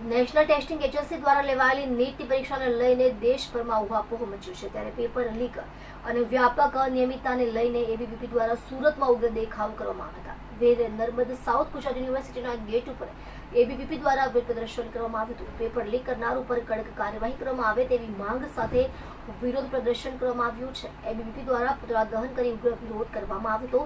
National testing agency દ્વારા લેવાયેલી નીટની પરીક્ષાને લઈને દેશભરમાં ઉહાપોહ મચ્યો છે. ત્યારે પેપર લીક અને વ્યાપક અનિયમિતતાને લઈને એબીવીપી દ્વારા સુરતમાં ઉગ્ર દેખાવ કરવામાં આવ્યા હતા. વીર નર્મદ સાઉથ ગુજરાત યુનિવર્સિટીના ગેટ ઉપર એબીવીપી દ્વારા વિરોધ પ્રદર્શન કરવામાં આવ્યું હતું. પેપર લીક કરનાર ઉપર કડક કાર્યવાહી કરવામાં આવે તેવી માંગ સાથે વિરોધ પ્રદર્શન કરવામાં આવ્યું છે. એબીવીપી દ્વારા પુતળા દહન કરી ઉગ્ર વિરોધ કરવામાં આવ્યો હતો.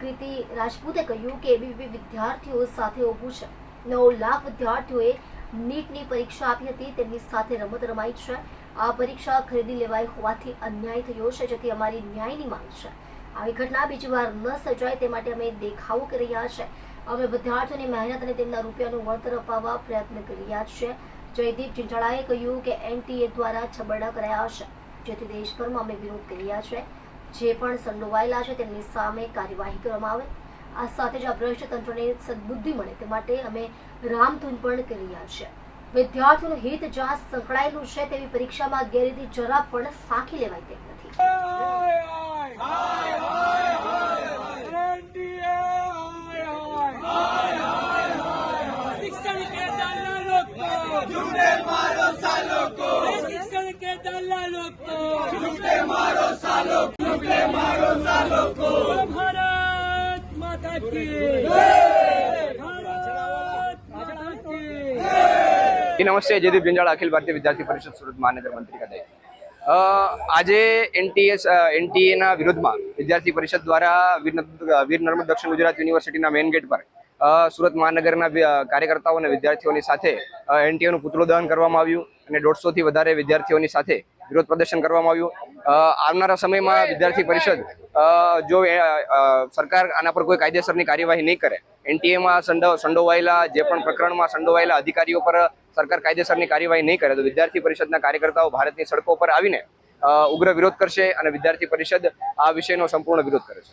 કૃતિ રાજપૂતે કહ્યું કે એબીવીપી વિદ્યાર્થીઓ સાથે ઊભું છે. નવ લાખ વિદ્યાર્થીઓએ નીટની પરીક્ષા આપી હતી, તેમની સાથે રમત રમાઈ છે. આ પરીક્ષા ખરીદી લેવાઈ હોવાથી અન્યાય થયો છે, જેથી અમારી ન્યાયની માંગ છે. આવી ઘટના બીજી વાર ન સર્જાય તે માટે અમે દેખાવો કરી રહ્યા છે. અમે વિદ્યાર્થીઓની મહેનત અને તેમના રૂપિયાનું વળતર અપાવવા પ્રયત્ન કરી રહ્યા છે જયદીપ ચિંચાળાએ કહ્યું કે એનટીએ દ્વારા છબરડા કરાયા છે, જેથી દેશભરમાં અમે વિરોધ કરી રહ્યા છે જે પણ સંડોવાયેલા છે, તેમની સામે કાર્યવાહી કરવામાં આવે. આ સાથે જ આ ભ્રષ્ટ તંત્રને સદબુદ્ધિ મળે તે માટે અમે રામધૂન પણ કરી રહ્યા છે વિદ્યાર્થીઓનું હિત જ્યાં સંકળાયેલું છે તેવી પરીક્ષામાં ગેરરીતિ જરા પણ સાખી લેવાય તેમ નથી મારો સાલો મારો સાલો નમસ્તે. જયદીપ જંજાળ, અખિલ ભારતીય વિદ્યાર્થી પરિષદ સુરત મહાનગર મંત્રી કદાચ આજે એનટીએસ એનટીએના વિરોધમાં વિદ્યાર્થી પરિષદ દ્વારા વીર નર્મદ- દક્ષિણ ગુજરાત યુનિવર્સિટીના મેઇન ગેટ પર સુરત મહાનગરના કાર્યકર્તાઓ અને વિદ્યાર્થીઓની સાથે એનટીએનું પુતળું દહન કરવામાં આવ્યું અને દોઢસોથી વધારે વિદ્યાર્થીઓની સાથે વિરોધ પ્રદર્શન કરવામાં આવ્યું. આવનારા સમયમાં વિદ્યાર્થી પરિષદ જો સરકાર આના પર કોઈ કાયદેસરની કાર્યવાહી નહીં કરે, એનટીએમાં સંડો, સંડોવાયેલા, જે પણ પ્રકરણમાં સંડોવાયેલા અધિકારીઓ પર સરકાર કાયદેસરની કાર્યવાહી નહીં કરે, તો વિદ્યાર્થી પરિષદના કાર્યકર્તાઓ ભારતની સડકો પર આવીને ઉગ્ર વિરોધ કરશે અને વિદ્યાર્થી પરિષદ આ વિષયનો સંપૂર્ણ વિરોધ કરે છે.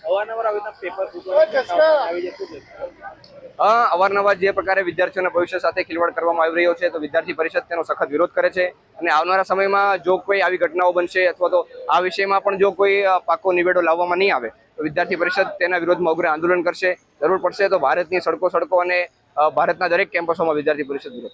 અવારનવાર જે પ્રકારે વિદ્યાર્થીઓના ભવિષ્ય સાથે ખિલવાડ કરવામાં આવી રહ્યો છે, તો વિદ્યાર્થી પરિષદ તેનો સખત વિરોધ કરે છે. અને આવનારા સમયમાં જો કોઈ આવી ઘટનાઓ બનશે અથવા તો આ વિષયમાં પણ જો કોઈ પાકો નિવેડો લાવવામાં નહીં આવે, તો વિદ્યાર્થી પરિષદ તેના વિરોધમાં ઉગ્ર આંદોલન કરશે. જરૂર પડશે તો ભારતની સડકો સડકો અને ભારતના દરેક કેમ્પસોમાં વિદ્યાર્થી પરિષદ વિરોધ